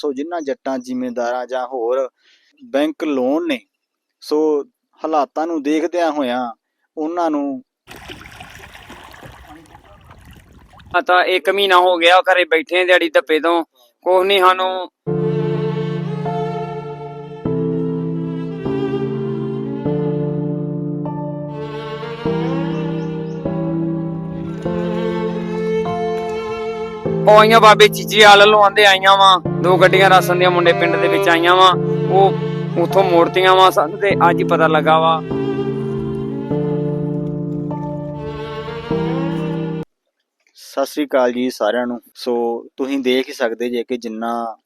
ਸੋ ਜਿਨ੍ਹਾਂ ਜੱਟਾਂ, ਜ਼ਿਮੀਂਦਾਰਾਂ ਜਾਂ ਹੋਰ ਬੈਂਕ ਲੋਨ ਨੇ, ਸੋ ਹਾਲਾਤਾਂ ਨੂੰ ਦੇਖਦਿਆਂ ਹੋਇਆਂ ਉਹਨਾਂ ਨੂੰ ਤਾਂ ਇੱਕ ਮਹੀਨਾ ਹੋ ਗਿਆ ਘਰੇ ਬੈਠੇ ਦਿਹਾੜੀ ਧੱਪੇ ਤੋਂ। ਕੁਛ ਨਹੀਂ ਸਾਨੂੰ ਉਹ ਆਈਆਂ ਬਾਬੇ ਚੀਚੀ ਆਲ ਵੱਲੋਂ ਆਈਆਂ ਵਾ। ਦੋ ਗੱਡੀਆਂ ਰਾਸ਼ਨ ਦੀਆਂ ਮੁੰਡੇ ਪਿੰਡ ਦੇ ਵਿੱਚ ਆਈਆਂ ਵਾ। ਉਹ ਉਥੋਂ ਮੋੜਤੀਆਂ ਵਾ। ਸਾਨੂੰ ਤੇ ਅੱਜ ਪਤਾ ਲੱਗਾ ਵਾ। ਸਤਿ ਸ੍ਰੀ ਅਕਾਲ ਜੀ ਸਾਰਿਆਂ ਨੂੰ। ਸੋ ਤੁਸੀਂ ਦੇਖ ਹੀ ਸਕਦੇ ਜੇ ਕਿ ਜਿੰਨਾ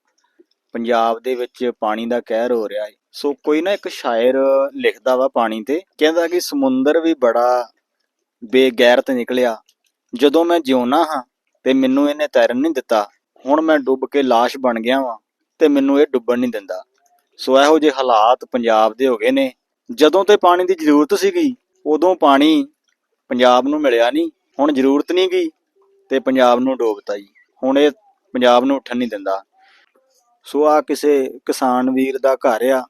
ਪੰਜਾਬ ਦੇ ਵਿੱਚ ਪਾਣੀ ਦਾ ਕਹਿਰ ਹੋ ਰਿਹਾ ਹੈ। ਸੋ ਕੋਈ ਨਾ ਇੱਕ ਸ਼ਾਇਰ ਲਿਖਦਾ ਵਾ ਪਾਣੀ ਤੇ। ਕਹਿੰਦਾ ਕਿ ਸਮੁੰਦਰ ਵੀ ਬੜਾ ਬੇਗੈਰਤ ਨਿਕਲਿਆ। ਜਦੋਂ ਮੈਂ ਜਿਉਣਾ ਹਾਂ ਤੇ ਮੈਨੂੰ ਇਹਨੇ ਤੈਰਨ ਨਹੀਂ ਦਿੱਤਾ। ਹੁਣ ਮੈਂ ਡੁੱਬ ਕੇ লাশ ਬਣ ਗਿਆ ਵਾਂ ਤੇ ਮੈਨੂੰ ਇਹ ਡੁੱਬਣ ਨਹੀਂ ਦਿੰਦਾ। ਸੋ ਇਹੋ ਜਿਹੇ ਹਾਲਾਤ ਪੰਜਾਬ ਦੇ ਹੋ ਗਏ ਨੇ। ਜਦੋਂ ਤੇ ਪਾਣੀ ਦੀ ਜ਼ਰੂਰਤ ਸੀਗੀ, ਉਦੋਂ ਪਾਣੀ ਪੰਜਾਬ ਨੂੰ ਮਿਲਿਆ ਨਹੀਂ, ਹੁਣ ਜ਼ਰੂਰਤ ਨਹੀਂ ਗਈ ਤੇ ਪੰਜਾਬ ਨੂੰ ਡੋਬਤਾ ਜੀ। ਹੁਣ ਇਹ ਪੰਜਾਬ ਨੂੰ ਉੱਠਣ ਨਹੀਂ ਦਿੰਦਾ। ਸੋ ਆ ਕਿਸੇ ਕਿਸਾਨ ਵੀਰ ਦਾ ਘਰ ਆ।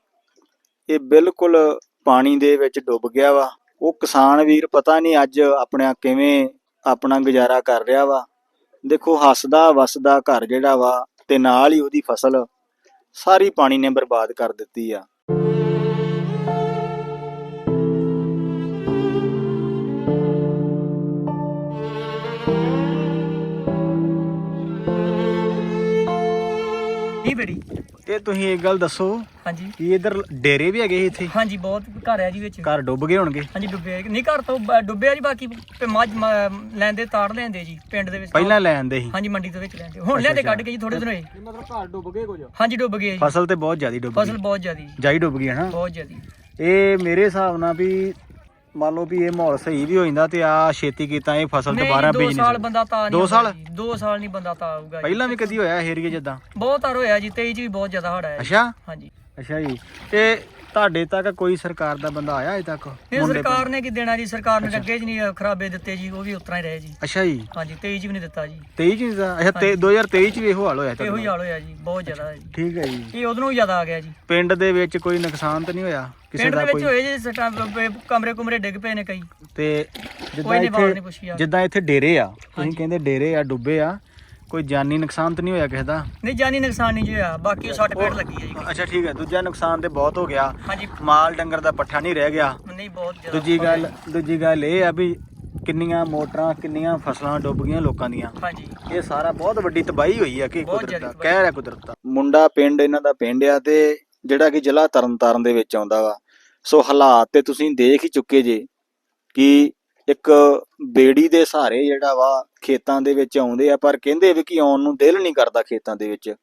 ਇਹ ਬਿਲਕੁਲ ਪਾਣੀ ਦੇ ਵਿੱਚ ਡੁੱਬ ਗਿਆ ਵਾ। ਉਹ ਕਿਸਾਨ ਵੀਰ ਪਤਾ ਨਹੀਂ ਅੱਜ ਆਪਣਾ ਕਿਵੇਂ ਆਪਣਾ ਗੁਜ਼ਾਰਾ ਕਰ ਰਿਹਾ ਵਾ। ਦੇਖੋ ਹੱਸਦਾ ਵਸਦਾ ਘਰ ਜਿਹੜਾ ਵਾ ਤੇ ਨਾਲ ਹੀ ਉਹਦੀ ਫਸਲ, ਸਾਰੀ ਪਾਣੀ ਨੇ ਬਰਬਾਦ ਕਰ ਦਿੱਤੀ ਆ। ਤੇ ਤੁਸੀਂ ਇੱਕ ਗੱਲ ਦੱਸੋ ਹਾਂਜੀ। ਕਿ ਇਧਰ ਡੇਰੇ ਵੀ ਹੈਗੇ ਸੀ ਇੱਥੇ? ਹਾਂਜੀ ਬਹੁਤ ਘਰ ਆ ਜੀ ਵਿੱਚ। ਘਰ ਡੁੱਬ ਗਏ ਹੋਣਗੇ? ਹਾਂਜੀ ਡੁੱਬੇ ਨਹੀਂ ਘਰ ਤੋਂ ਬ- ਡੁੱਬਿਆ ਜੀ ਬਾਕੀ ਤੇ ਮੱਝ ਮ- ਲੈਂਦੇ ਤਾੜ ਲੈਂਦੇ ਜੀ ਪਿੰਡ ਦੇ ਵਿੱਚ। ਪਹਿਲਾਂ ਲੈ ਆਂਦੇ ਸੀ? ਹਾਂਜੀ ਮੰਡੀ ਤੋਂ ਵਿੱਚ ਲੈਂਦੇ। ਹੁਣ ਲਿਆਂਦੇ ਕੱਢ ਕੇ ਜੀ ਥੋੜੇ ਦਿਨ ਹੋਏ। ਮਤਲਬ ਘਰ ਡੁੱਬ ਗਏ ਕੁਝ? ਹਾਂਜੀ ਡੁੱਬ ਗਏ ਜੀ। ਫਸਲ ਤੇ ਬਹੁਤ ਜ਼ਿਆਦਾ ਡੁੱਬ ਫਸਲ ਗਈ ਬਹੁਤ ਜ਼ਿਆਦੀ। ਜਾਈ ਡੁੱਬ ਗਈ ਹੈ ਨਾ? ਬਹੁਤ ਜ਼ਿਆਦੀ। ਇਹ ਮੇਰੇ ਹਿਸਾਬ ਨਾਲ ਵੀ ਮੰਨ ਲਓ ਵੀ ਇਹ ਮਾਹੌਲ ਸਹੀ ਵੀ ਹੋ ਜਾਂਦਾ ਤੇ ਆ ਛੇਤੀ ਕੀਤਾ ਇਹ ਫਸਲ ਦੁਬਾਰਾ ਦੋ ਬੀਜ ਸਾਲ ਨਹੀਂ ਬੰਦਾ ਤਾਂ ਨਹੀਂ ਸਾਲ? ਜੀ, ਦੋ ਸਾਲ ਨਹੀਂ ਬੰਦਾ ਤਾਂ ਆਊਗਾ। ਪਹਿਲਾਂ ਵੀ ਕਦੀ ਹੋਇਆ ਏਰੀਆ ਜਿੱਦਾਂ ਬਹੁਤ ਹਰ ਹੋਇਆ ਜੀ 23 ਚ ਵੀ ਬਹੁਤ ਜ਼ਿਆਦਾ ਹੜ ਆਇਆ। ਅੱਛਾ ਹਾਂਜੀ ਅੱਛਾ ਜੀ। ਤੇ ਤੁਹਾਡੇ ਤੱਕ ਕੋਈ ਸਰਕਾਰ ਦਾ ਬੰਦਾ ਆਇਆ ਅਜੇ ਤੱਕ? ਇਹ ਮੁੰਡੇ ਸਰਕਾਰ ਨੇ ਕੀ ਦੇਣਾ ਜੀ? ਸਰਕਾਰ ਨੇ ਅੱਗੇ ਚ ਨਹੀਂ ਖਰਾਬੇ ਦਿੱਤੇ ਜੀ ਉਹ ਵੀ ਉਤਰਾ ਹੀ ਰਹੇ ਜੀ। ਅੱਛਾ ਜੀ। ਹਾਂਜੀ 23 ਚ ਵੀ ਨਹੀਂ ਦਿੱਤਾ ਜੀ। 23 ਚ ਦਾ ਅੱਛਾ ਤੇ 2023 ਚ ਵੀ ਇਹੋ ਹਾਲ ਹੋਇਆ ਤੇ ਇਹੋ ਹੀ? ਹਾਲ ਹੋਇਆ ਜੀ ਬਹੁਤ ਜ਼ਿਆਦਾ ਜੀ। ਠੀਕ ਹੈ ਜੀ। ਇਹ ਉਦੋਂ ਜ਼ਿਆਦਾ ਆ ਗਿਆ ਜੀ। ਪਿੰਡ ਦੇ ਵਿੱਚ ਕੋਈ ਨੁਕਸਾਨ ਤਾਂ ਨਹੀਂ ਹੋਇਆ? ਕਿਸੇ ਪਿੰਡ ਦਾ ਦੇ ਵਿੱਚ ਕੋਈ? ਹੋਏ ਜੀ ਸਟਾ- ਬ- ਕਮਰੇ ਕੁਮਰੇ ਡਿੱਗ ਪਏ ਨੇ ਕਈ। ਤੇ ਜਿੱਦਾਂ ਕੋਈ ਨਹੀਂ ਬਾਤ ਨਹੀਂ ਇੱਥੇ ਪੁੱਛੀ ਆ। ਜਿੱਦਾਂ ਇੱਥੇ ਡੇਰੇ ਆ ਤੁਸੀਂ। ਕਹਿੰਦੇ ਡੇਰੇ ਆ ਡੁੱਬੇ ਆ। ਕੋਈ ਜਾਨੀ ਨੁਕਸਾਨ ਤਾਂ ਨਹੀਂ ਹੋਇਆ ਕਿਸੇ ਦਾ? ਨਹੀਂ ਜਾਨੀ ਨੁਕਸਾਨ ਨਹੀਂ ਜੀ ਹੋਇਆ। ਬਾਕੀ ਉਹ ਸੱਟ ਪੇਟ ਲੱਗੀ ਹੈ ਜੀ। ਅੱਛਾ ਠੀਕ ਹੈ ਦੂਜਾ ਨੁਕਸਾਨ ਤੇ ਬਹੁਤ ਹੋ ਗਿਆ। ਹਾਂਜੀ। ਮਾਲ ਡੰਗਰ ਦਾ ਪੱਠਾ ਨਹੀਂ ਰਹਿ ਗਿਆ। ਨਹੀਂ ਬਹੁਤ ਜ਼ਿਆਦਾ ਦੂਜੀ ਗੱਲ ਦੂਜੀ ਗੱਲ ਇਹ ਆ ਵੀ ਕਿੰਨੀਆਂ ਮੋਟਰਾਂ ਕਿੰਨੀਆਂ ਫਸਲਾਂ ਡੁੱਬ ਗਈਆਂ ਲੋਕਾਂ ਦੀਆਂ। ਹਾਂਜੀ। ਇਹ ਸਾਰਾ ਬਹੁਤ ਵੱਡੀ ਤਬਾਹੀ ਹੋਈ ਆ ਕਿ ਕੁਦਰਤ ਦਾ ਤਬਾਹੀ। ਕਹਿਰ ਹੈ ਕੁਦਰਤ ਦਾ ਮੁੰਡਾ ਪਿੰਡ ਇਹਨਾਂ ਦਾ ਪਿੰਡ ਆ ਤੇ ਜਿਹੜਾ ਕਿ ਜ਼ਿਲ੍ਹਾ ਤਰਨਤਾਰਨ ਦੇ ਵਿੱਚ ਆਉਂਦਾ ਵਾ। ਸੋ ਹਾਲਾਤ ਤੇ ਤੁਸੀਂ ਦੇਖ ਹੀ ਚੁੱਕੇ ਜੇ ਕਿ ਇੱਕ ਬੇੜੀ ਦੇ ਸਹਾਰੇ ਜਿਹੜਾ ਵਾ ਖੇਤਾਂ ਦੇ ਵਿੱਚ ਆਉਂਦੇ ਆ ਪਰ ਕਹਿੰਦੇ ਵੀ ਕਿ ਆਉਣ ਨੂੰ ਦਿਲ ਨਹੀਂ ਕਰਦਾ ਖੇਤਾਂ ਦੇ ਵਿੱਚ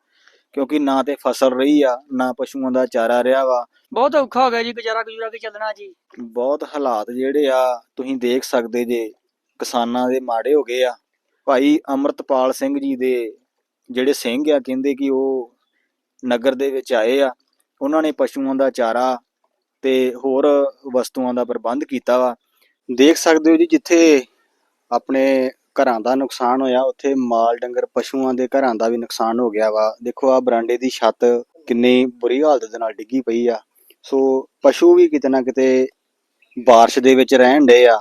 ਕਿਉਂਕਿ ਨਾ ਤੇ ਫਸਲ ਰਹੀ ਆ ਨਾ ਪਸ਼ੂਆਂ ਦਾ ਚਾਰਾ ਰਿਹਾ ਵਾ। ਬਹੁਤ ਔਖਾ ਹੋ ਗਿਆ ਜੀ ਗੁਜ਼ਾਰਾ ਗੁਜ਼ਾਰਾ ਕੇ ਚੱਲਣਾ ਜੀ। ਬਹੁਤ ਹਾਲਾਤ ਜਿਹੜੇ ਆ ਤੁਸੀਂ ਦੇਖ ਸਕਦੇ ਜੇ ਕਿਸਾਨਾਂ ਦੇ ਮਾੜੇ ਹੋ ਗਏ ਆ। ਭਾਈ ਅਮਰਤਪਾਲ ਸਿੰਘ ਜੀ ਦੇ ਜਿਹੜੇ ਸਿੰਘ ਆ ਕਹਿੰਦੇ ਕਿ ਉਹ ਨਗਰ ਦੇ ਵਿੱਚ ਆਏ ਆ। ਉਹਨਾਂ ਨੇ ਪਸ਼ੂਆਂ ਦਾ ਚਾਰਾ ਤੇ ਹੋਰ ਵਸਤੂਆਂ ਦਾ ਪ੍ਰਬੰਧ ਕੀਤਾ ਵਾ। ਦੇਖ ਸਕਦੇ ਹੋ ਜੀ ਜਿੱਥੇ ਆਪਣੇ ਘਰਾਂ ਦਾ ਨੁਕਸਾਨ ਹੋਇਆ, ਉੱਥੇ ਮਾਲ ਡੰਗਰ ਪਸ਼ੂਆਂ ਦੇ ਘਰਾਂ ਦਾ ਵੀ ਨੁਕਸਾਨ ਹੋ ਗਿਆ ਵਾ। ਦੇਖੋ ਆ ਬਰਾਂਡੇ ਦੀ ਛੱਤ ਕਿੰਨੀ ਬੁਰੀ ਹਾਲਤ ਦੇ ਨਾਲ ਡਿੱਗੀ ਪਈ ਆ। ਸੋ ਪਸ਼ੂ ਵੀ ਕਿਤੇ ਨਾ ਕਿਤੇ ਬਾਰਿਸ਼ ਦੇ ਵਿੱਚ ਰਹਿਣ ਡੇ ਆ।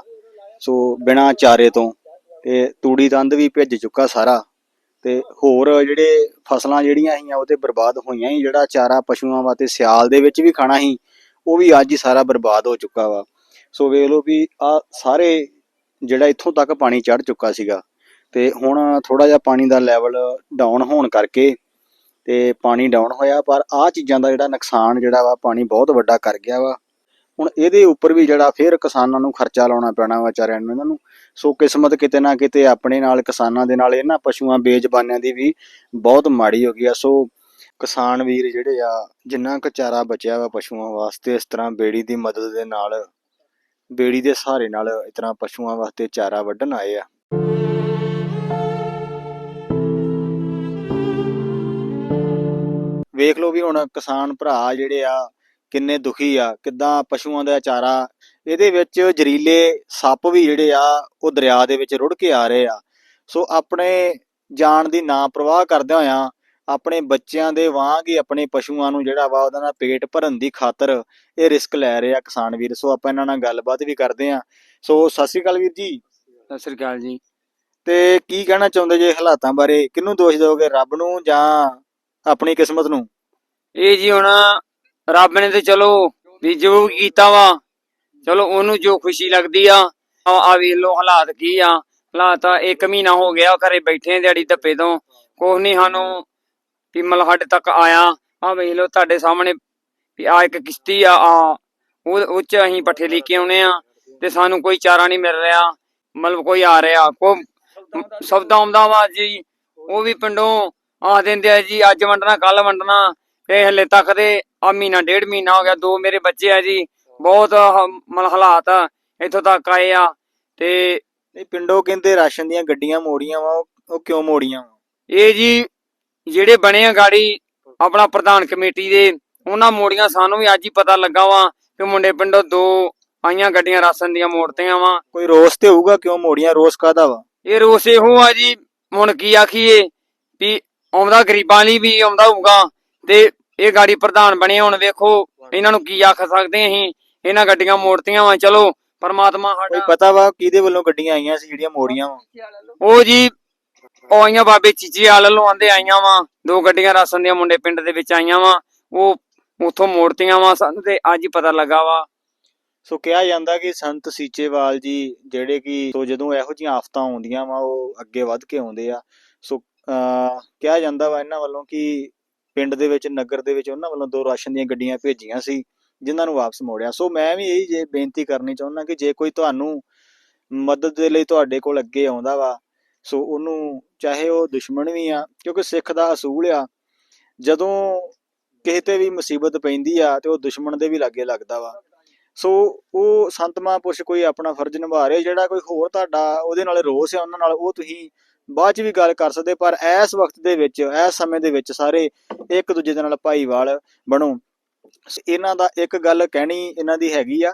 ਸੋ ਬਿਨਾਂ ਚਾਰੇ ਤੋਂ ਤੇ ਤੂੜੀ ਦੰਦ ਵੀ ਭਿੱਜ ਚੁੱਕਾ ਸਾਰਾ। ਤੇ ਹੋਰ ਜਿਹੜੇ ਫਸਲਾਂ ਜਿਹੜੀਆਂ ਸੀਆਂ, ਉਹ ਤੇ ਬਰਬਾਦ ਹੋਈਆਂ ਹੀ ਜਿਹੜਾ ਚਾਰਾ ਪਸ਼ੂਆਂ ਵਾਸਤੇ ਸਿਆਲ ਦੇ ਵਿੱਚ ਵੀ ਖਾਣਾ ਸੀ, ਉਹ ਵੀ ਅੱਜ ਹੀ ਸਾਰਾ ਬਰਬਾਦ ਹੋ ਚੁੱਕਾ ਵਾ। ਸੋ ਵੇਖ ਲਓ ਵੀ ਆ ਸਾਰੇ ਜਿਹੜਾ ਇੱਥੋਂ ਤੱਕ ਪਾਣੀ ਚੜ ਚੁੱਕਾ ਸੀਗਾ ਤੇ ਹੁਣ ਥੋੜਾ ਜਿਹਾ ਪਾਣੀ ਦਾ ਲੈਵਲ ਡਾਊਨ ਹੋਣ ਕਰਕੇ ਤੇ ਪਾਣੀ ਡਾਊਨ ਹੋਇਆ, ਪਰ ਆਹ ਚੀਜ਼ਾਂ ਦਾ ਜਿਹੜਾ ਨੁਕਸਾਨ ਜਿਹੜਾ ਵਾ, ਪਾਣੀ ਬਹੁਤ ਵੱਡਾ ਕਰ ਗਿਆ ਵਾ। ਹੁਣ ਇਹਦੇ ਉੱਪਰ ਵੀ ਜਿਹੜਾ ਫਿਰ ਕਿਸਾਨਾਂ ਨੂੰ ਖਰਚਾ ਲਾਉਣਾ ਪੈਣਾ ਵਾ ਵਿਚਾਰਿਆਂ ਨੂੰ ਇਹਨਾਂ ਨੂੰ। ਸੋ ਕਿਸਮਤ ਕਿਤੇ ਨਾ ਕਿਤੇ ਆਪਣੇ ਨਾਲ ਕਿਸਾਨਾਂ ਦੇ ਨਾਲ ਇਹਨਾਂ ਪਸ਼ੂਆਂ ਬੇਜ਼ਬਾਨਿਆਂ ਦੀ ਵੀ ਬਹੁਤ ਮਾੜੀ ਹੋ ਗਈ ਆ। ਸੋ ਕਿਸਾਨ ਵੀਰ ਜਿਹੜੇ ਆ, ਜਿੰਨਾ ਕੁ ਚਾਰਾ ਬਚਿਆ ਵਾ ਪਸ਼ੂਆਂ ਵਾਸਤੇ, ਇਸ ਤਰ੍ਹਾਂ ਬੇੜੀ ਦੀ ਮਦਦ ਦੇ ਨਾਲ ਬੇੜੀ ਦੇ ਸਹਾਰੇ ਨਾਲ ਇਸ ਤਰ੍ਹਾਂ ਪਸ਼ੂਆਂ ਵਾਸਤੇ ਚਾਰਾ ਵੱਢਣ ਆਏ ਆ। ਵੇਖ ਲਓ ਵੀ ਹੁਣ ਕਿਸਾਨ ਭਰਾ ਜਿਹੜੇ ਆ, ਕਿੰਨੇ ਦੁਖੀ ਆ, ਕਿੱਦਾਂ ਪਸ਼ੂਆਂ ਦਾ ਚਾਰਾ, ਇਹਦੇ ਵਿੱਚ ਜ਼ਰੀਲੇ ਸੱਪ ਵੀ ਜਿਹੜੇ ਆ, ਉਹ ਦਰਿਆ ਦੇ ਵਿੱਚ ਰੁੜ ਕੇ ਆ ਰਹੇ ਆ। ਸੋ ਆਪਣੇ ਜਾਨ ਦੀ ਨਾ ਪ੍ਰਵਾਹ ਕਰਦਿਆਂ ਹੋਇਆਂ ਆਪਣੇ ਬੱਚਿਆਂ ਦੇ ਵਾਂਗ ਹੀ ਆਪਣੇ ਪਸ਼ੂਆਂ ਨੂੰ ਜਿਹੜਾ ਵਾ ਉਹਦਾ ਨਾਲ ਪੇਟ ਭਰਨ ਦੀ ਖਾਤਰ ਇਹ ਰਿਸਕ ਲੈ ਰਹੇ ਆ ਕਿਸਾਨ ਵੀਰ। ਸੋ ਆਪਾਂ ਇਹਨਾਂ ਨਾਲ ਗੱਲਬਾਤ ਵੀ ਕਰਦੇ ਆ ਸੋ ਸਤਿ ਸ਼੍ਰੀ ਅਕਾਲ ਵੀਰ ਜੀ। ਸਤਿ ਸ੍ਰੀ ਅਕਾਲ ਜੀ। ਤੇ ਕੀ ਕਹਿਣਾ ਚਾਹੁੰਦੇ ਜੇ ਹਾਲਾਤਾਂ ਬਾਰੇ? ਕਿਹਨੂੰ ਦੋਸ਼ ਦਿਓਗੇ ਰੱਬ ਨੂੰ ਜਾਂ ਆਪਣੀ ਕਿਸਮਤ ਨੂੰ? ਇਹ ਜੀ ਹੁਣ ਰੱਬ ਨੇ ਤੇ ਚਲੋ ਵੀ ਜੋ ਕੀਤਾ ਵਾ ਚਲੋ ਉਹਨੂੰ ਜੋ ਖੁਸ਼ੀ ਲੱਗਦੀ ਆ ਆ ਵੇਖ ਲੋ ਹਾਲਾਤ ਕੀ ਆ। ਹਾਲਾਤ ਆ ਇੱਕ ਮਹੀਨਾ ਹੋ ਗਿਆ ਘਰੇ ਬੈਠੇ ਆਂ ਦਿਹਾੜੀ ਧੱਪੇ ਤੋਂ। ਕੁਛ ਨਹੀਂ ਸਾਨੂੰ ਵੀ ਮਤਲਬ ਸਾਡੇ ਤੱਕ ਆਇਆ ਆ ਵੇਖ ਲੋ ਤੁਹਾਡੇ ਸਾਹਮਣੇ ਵੀ ਆ ਇੱਕ ਕਿਸ਼ਤੀ ਆ ਆ ਉਹ ਉਹ ਚ ਅਸੀਂ ਪੱਠੇ ਲੈ ਕੇ ਆਉਨੇ ਆ ਤੇ ਸਾਨੂੰ ਕੋਈ ਚਾਰਾ ਨਹੀਂ ਮਿਲ ਰਿਹਾ ਮਤਲਬ ਕੋਈ ਆ ਰਿਹਾ ਕੋ ਸਬਦਾ ਆਉਂਦਾ ਵਾ ਜੀ ਉਹ ਵੀ ਪਿੰਡੋਂ ਆ ਦਿੰਦੇ ਆ ਜੀ ਅੱਜ ਵੰਡਣਾ ਕੱਲ ਵੰਡਣਾ ਤੇ ਹਲੇ ਤੱਕ ਦੇ ਆ ਮਹੀਨਾ ਡੇਢ ਮਹੀਨਾ ਹੋ ਗਿਆ ਦੋ ਮੇਰੇ ਬੱਚੇ ਆ ਜੀ ਬਹੁਤ ਮਤਲਬ ਹਾਲਾਤ ਆ, ਇੱਥੋਂ ਤੱਕ ਆਏ ਆ ਤੇ ਪਿੰਡੋਂ ਕਹਿੰਦੇ ਰਾਸ਼ਨ ਦੀਆਂ ਗੱਡੀਆਂ ਮੋੜੀਆਂ ਵਾ ਉਹ- ਉਹ ਕਿਉਂ ਮੋੜੀਆਂ ਵਾ? ਇਹ ਜੀ ਜਿਹੜੇ ਬਣੇ ਆ ਗਾੜੀ ਆਪਣਾ ਪ੍ਰਧਾਨ ਕਮੇਟੀ ਦੇ ਉਹਨਾਂ ਮੋੜੀਆਂ ਸਾਨੂੰ ਵੀ ਅੱਜ ਹੀ ਪਤਾ ਲੱਗਾ ਵਾ ਕਿ ਮੁੰਡੇ ਪਿੰਡੋਂ ਦੋ ਆਈਆਂ ਗੱਡੀਆਂ ਰਾਸ਼ਨ ਦੀਆਂ ਮੋੜਤੀਆਂ ਵਾ ਕੋਈ ਰੋਸ ਤੇ ਹੋਊਗਾ ਕਿਉਂ ਮੋੜੀਆਂ? ਰੋਸ ਕਾਦਾ ਵਾ? ਇਹ ਰੋਸ ਇਹੋ ਆ ਜੀ ਹੁਣ ਕੀ ਆਖੀਏ ਵੀ ਆਉਂਦਾ ਗਰੀਬਾਂ ਲਈ ਵੀ ਆਉਂਦਾ ਹੋਊਗਾ ਤੇ ਇਹ ਗਾੜੀ ਪ੍ਰਧਾਨ ਬਣੇ ਹੁਣ ਵੇਖੋ ਇਹਨਾਂ ਨੂੰ ਕੀ ਆਖ ਸਕਦੇ ਅਸੀਂ? ਇਹਨਾਂ ਗੱਡੀਆਂ ਮੋੜਤੀਆਂ ਵਾ ਚਲੋ ਪਰਮਾਤਮਾ ਕੋਈ ਸਾਡਾ ਪਤਾ ਵਾ ਕਿਹਦੇ ਵੱਲੋਂ ਗੱਡੀਆਂ ਆਈਆਂ ਸੀ ਜਿਹੜੀਆਂ ਮੋੜੀਆਂ ਵਾ? ਉਹ ਜੀ ਉਹ ਆਈਆਂ ਬਾਬੇ ਚੀਚੇ ਵਾਲ ਵੱਲੋਂ ਆਂਦੇ ਆਈਆਂ ਵਾ, ਦੋ ਗੱਡੀਆਂ ਰਾਸ਼ਨ ਦੀਆਂ ਮੁੰਡੇ ਪਿੰਡ ਦੇ ਵਿੱਚ ਆਈਆਂ ਵਾ, ਉਹ ਉਥੋਂ ਮੋੜਤੀਆਂ ਵਾ, ਸਾਨੂੰ ਤੇ ਅੱਜ ਹੀ ਪਤਾ ਲੱਗਾ ਵਾ। ਸੋ ਕਿਹਾ ਜਾਂਦਾ ਕਿ ਸੰਤ ਸੀਚੇਵਾਲ ਜੀ ਜਿਹੜੇ ਕਿ ਸੋ ਜਦੋਂ ਇਹੋ ਜਿਹੀਆਂ ਆਫਤਾਂ ਆਉਂਦੀਆਂ ਵਾ, ਉਹ ਅੱਗੇ ਵੱਧ ਕੇ ਆਉਂਦੇ ਆ। ਸੋ ਕਿਹਾ ਜਾਂਦਾ ਵਾ ਇਹਨਾਂ ਵੱਲੋਂ ਕਿ ਪਿੰਡ ਦੇ ਵਿੱਚ, ਨਗਰ ਦੇ ਵਿੱਚ ਉਹਨਾਂ ਵੱਲੋਂ ਦੋ ਰਾਸ਼ਨ ਦੀਆਂ ਗੱਡੀਆਂ ਭੇਜੀਆਂ ਸੀ, ਜਿਨ੍ਹਾਂ ਨੂੰ ਵਾਪਸ ਮੋੜਿਆ। ਸੋ ਮੈਂ ਵੀ ਇਹੀ ਜੇ ਬੇਨਤੀ ਕਰਨੀ ਚਾਹੁੰਦਾ ਕਿ ਜੇ ਕੋਈ ਤੁਹਾਨੂੰ ਮਦਦ ਦੇ ਲਈ ਤੁਹਾਡੇ ਕੋਲ ਅੱਗੇ ਆਉਂਦਾ ਵਾ ਸੋ ਉਹਨੂੰ ਚਾਹੇ ਉਹ ਦੁਸ਼ਮਣ ਵੀ ਆ, ਕਿਉਂਕਿ ਸਿੱਖ ਦਾ ਅਸੂਲ ਆ, ਜਦੋਂ ਕਿਸੇ ਤੇ ਵੀ ਮੁਸੀਬਤ ਪੈਂਦੀ ਆ ਤੇ ਉਹ ਦੁਸ਼ਮਣ ਦੇ ਵੀ ਲਾਗੇ ਲੱਗਦਾ ਵਾ। ਸੋ ਉਹ ਸੰਤ ਮਹਾਂਪੁਰਸ਼ ਕੋਈ ਆਪਣਾ ਫਰਜ਼ ਨਿਭਾ ਰਹੇ, ਜਿਹੜਾ ਕੋਈ ਹੋਰ ਤੁਹਾਡਾ ਉਹਦੇ ਨਾਲ ਰੋਸ ਹੈ ਉਹਨਾਂ ਨਾਲ ਉਹ ਤੁਸੀਂ ਬਾਅਦ ਚ ਵੀ ਗੱਲ ਕਰ ਸਕਦੇ, ਪਰ ਇਸ ਵਕਤ ਦੇ ਵਿੱਚ, ਇਸ ਸਮੇਂ ਦੇ ਵਿੱਚ ਸਾਰੇ ਇੱਕ ਦੂਜੇ ਦੇ ਨਾਲ ਭਾਈਵਾਲ ਬਣੋ। ਇਹਨਾਂ ਦਾ ਇੱਕ ਗੱਲ ਕਹਿਣੀ ਇਹਨਾਂ ਦੀ ਹੈਗੀ ਆ।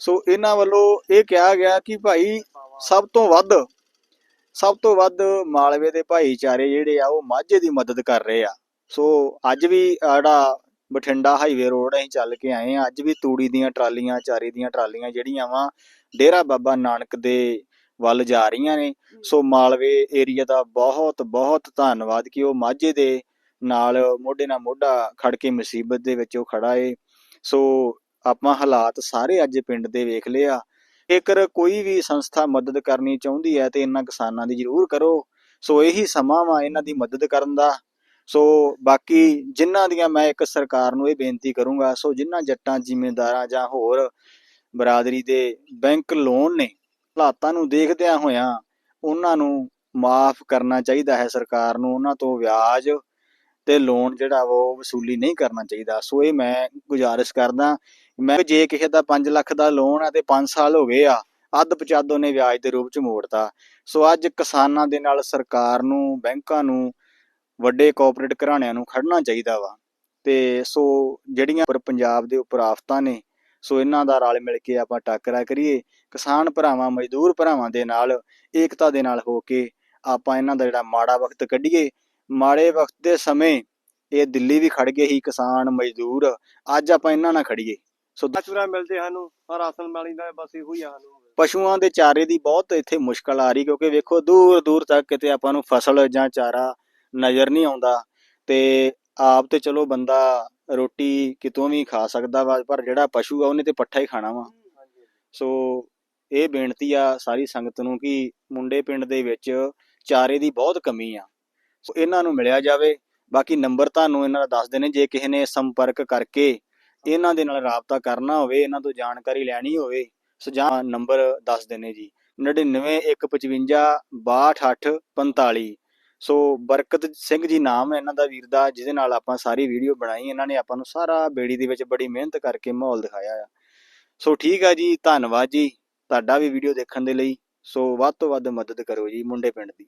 ਸੋ ਇਹਨਾਂ ਵੱਲੋਂ ਇਹ ਕਿਹਾ ਗਿਆ ਕਿ ਭਾਈ ਸਭ ਤੋਂ ਵੱਧ ਸਭ ਤੋਂ ਵੱਧ ਮਾਲਵੇ ਦੇ ਭਾਈਚਾਰੇ ਜਿਹੜੇ ਆ, ਉਹ ਮਾਝੇ ਦੀ ਮਦਦ ਕਰ ਰਹੇ ਆ। ਸੋ ਅੱਜ ਵੀ ਆੜਾ ਬਠਿੰਡਾ ਹਾਈਵੇ ਰੋਡ ਅਸੀਂ ਚੱਲ ਕੇ ਆਏ ਆ, ਅੱਜ ਵੀ ਤੂੜੀ ਦੀਆਂ ਟਰਾਲੀਆਂ, ਚਾਰੇ ਦੀਆਂ ਟਰਾਲੀਆਂ ਜਿਹੜੀਆਂ ਵਾ, ਡੇਰਾ ਬਾਬਾ ਨਾਨਕ ਦੇ ਵੱਲ ਜਾ ਰਹੀਆਂ ਨੇ। ਸੋ ਮਾਲਵੇ ਏਰੀਆ ਦਾ ਬਹੁਤ ਬਹੁਤ ਧੰਨਵਾਦ ਕਿ ਉਹ ਮਾਝੇ ਦੇ ਨਾਲ ਮੋਢੇ ਨਾਲ ਮੋਢਾ ਖੜ ਕੇ ਮੁਸੀਬਤ ਦੇ ਵਿੱਚ ਉਹ ਖੜਾ ਏ। ਸੋ ਆਪਾਂ ਹਾਲਾਤ ਸਾਰੇ ਅੱਜ ਪਿੰਡ ਦੇ ਵੇਖ ਲਏ ਆ। ਜੇਕਰ ਕੋਈ ਵੀ ਸੰਸਥਾ ਮਦਦ ਕਰਨੀ ਚਾਹੁੰਦੀ ਹੈ ਤੇ ਇਹਨਾਂ ਕਿਸਾਨਾਂ ਦੀ ਜ਼ਰੂਰ ਕਰੋ। ਸੋ ਇਹੀ ਸਮਾਂ ਵਾ ਇਹਨਾਂ ਦੀ ਮਦਦ ਕਰਨ ਦਾ। ਸੋ ਬਾਕੀ ਜਿਨ੍ਹਾਂ ਦੀਆਂ ਮੈਂ ਇੱਕ ਸਰਕਾਰ ਨੂੰ ਇਹ ਬੇਨਤੀ ਕਰੂੰਗਾ, ਸੋ ਜਿਨ੍ਹਾਂ ਜੱਟਾਂ, ਜ਼ਿਮੀਂਦਾਰਾਂ ਜਾਂ ਹੋਰ ਬਰਾਦਰੀ ਦੇ ਬੈਂਕ ਲੋਨ ਨੇ, ਹਾਲਾਤਾਂ ਨੂੰ ਦੇਖਦਿਆਂ ਹੋਇਆਂ ਉਹਨਾਂ ਨੂੰ ਮਾਫ ਕਰਨਾ ਚਾਹੀਦਾ ਹੈ ਸਰਕਾਰ ਨੂੰ, ਉਹਨਾਂ ਤੋਂ ਵਿਆਜ ਤੇ ਲੋਨ ਜਿਹੜਾ ਵਾ ਉਹ ਵਸੂਲੀ ਨਹੀਂ ਕਰਨਾ ਚਾਹੀਦਾ। ਸੋ ਇਹ ਮੈਂ ਗੁਜ਼ਾਰਿਸ਼ ਕਰਦਾ, ਮੈਂ ਜੇ ਕਿਸੇ ਦਾ 5 ਲੱਖ ਦਾ ਲੋਨ ਆ ਤੇ 5 ਸਾਲ ਹੋ ਗਏ ਆ, ਅੱਧ ਪਚਾਦ ਉਹਨੇ ਵਿਆਜ ਦੇ ਰੂਪ ਚ ਮੋੜਤਾ। ਸੋ ਅੱਜ ਕਿਸਾਨਾਂ ਦੇ ਨਾਲ ਸਰਕਾਰ ਨੂੰ, ਬੈਂਕਾਂ ਨੂੰ, ਵੱਡੇ ਕੋਆਪਰੇਟ ਘਰਾਣਿਆਂ ਨੂੰ ਖੜਨਾ ਚਾਹੀਦਾ ਵਾ। ਤੇ ਸੋ ਜਿਹੜੀਆਂ ਪਰ ਪੰਜਾਬ ਦੇ ਉੱਪਰ ਆਫਤਾਂ ਨੇ, ਸੋ ਇਹਨਾਂ ਦਾ ਰਲ ਮਿਲ ਕੇ ਆਪਾਂ ਟਾਕਰਾ ਕਰੀਏ। ਕਿਸਾਨ ਭਰਾਵਾਂ, ਮਜ਼ਦੂਰ ਭਰਾਵਾਂ ਦੇ ਨਾਲ, ਏਕਤਾ ਦੇ ਨਾਲ ਹੋ ਕੇ ਆਪਾਂ ਇਹਨਾਂ ਦਾ ਜਿਹੜਾ ਮਾੜਾ ਵਕਤ ਕੱਢੀਏ। ਮਾੜੇ ਵਕਤ ਦੇ ਸਮੇਂ ਇਹ ਦਿੱਲੀ ਵੀ ਖੜ ਗਏ ਸੀ ਕਿਸਾਨ ਮਜ਼ਦੂਰ। ਅੱਜ ਆਪਾਂ ਇਹਨਾਂ ਨਾਲ ਖੜੀਏ ਸੋ ਚੂਰਾ ਮਿਲਦੇ ਸਾਨੂੰ ਆ ਰਾਸ਼ਨ ਵਾਲੀ ਦਾ ਬਸ ਇਹੋ ਹੀ ਆ ਸਾਨੂੰ ਪਸ਼ੂਆਂ ਦੇ ਚਾਰੇ ਦੀ ਬਹੁਤ ਇੱਥੇ ਮੁਸ਼ਕਲ ਆ ਰਹੀ ਕਿਉਂਕਿ ਵੇਖੋ ਦੂਰ ਦੂਰ ਤੱਕ ਕਿਤੇ ਆਪਾਂ ਨੂੰ ਫਸਲ ਜਾਂ ਚਾਰਾ ਨਜ਼ਰ ਨਹੀਂ ਆਉਂਦਾ। ਤੇ ਆਪ ਤੇ ਚਲੋ ਬੰਦਾ ਰੋਟੀ ਕਿਤੋਂ ਵੀ ਖਾ ਸਕਦਾ ਵਾ ਪਰ ਜਿਹੜਾ ਪਸ਼ੂ ਆ ਉਹਨੇ ਤੇ ਪੱਠਾ ਹੀ ਖਾਣਾ ਵਾ। ਸੋ ਇਹ ਬੇਨਤੀ ਆ ਸਾਰੀ ਸੰਗਤ ਨੂੰ ਕਿ ਮੁੰਡੇ ਪਿੰਡ ਦੇ ਵਿੱਚ ਚਾਰੇ ਦੀ ਬਹੁਤ ਕਮੀ ਆ। ਸੋ ਇਹਨਾਂ ਨੂੰ ਮਿਲਿਆ ਜਾਵੇ। ਬਾਕੀ ਨੰਬਰ ਤੁਹਾਨੂੰ ਇਹਨਾਂ ਦਾ ਦੱਸ ਦੇਣੇ। ਜੇ ਕਿਸੇ ਨੇ ਸੰਪਰਕ ਕਰਕੇ ਇਹਨਾਂ ਦੇ ਨਾਲ ਰਾਬਤਾ ਕਰਨਾ ਹੋਵੇ, ਇਹਨਾਂ ਤੋਂ ਜਾਣਕਾਰੀ ਲੈਣੀ ਹੋਵੇ, ਸੋ ਜਾਂ ਨੰਬਰ ਦੱਸ ਦੇਣੇ ਜੀ। 9915562845 ਸੋ ਬਰਕਤ ਸਿੰਘ ਜੀ ਨਾਮ ਹੈ ਇਹਨਾਂ ਦਾ ਵੀਰ ਦਾ, ਜਿਹਦੇ ਨਾਲ ਆਪਾਂ ਸਾਰੀ ਵੀਡੀਓ ਬਣਾਈ। ਇਹਨਾਂ ਨੇ ਆਪਾਂ ਨੂੰ ਸਾਰਾ ਬੇੜੀ ਦੇ ਵਿੱਚ ਬੜੀ ਮਿਹਨਤ ਕਰਕੇ ਮਾਹੌਲ ਦਿਖਾਇਆ ਆ। ਸੋ ਠੀਕ ਆ ਜੀ, ਧੰਨਵਾਦ ਜੀ ਤੁਹਾਡਾ ਵੀ ਵੀਡੀਓ ਦੇਖਣ ਦੇ ਲਈ। ਸੋ ਵੱਧ ਤੋਂ ਵੱਧ ਮਦਦ ਕਰੋ ਜੀ ਮੁੰਡੇ ਪਿੰਡ ਦੀ।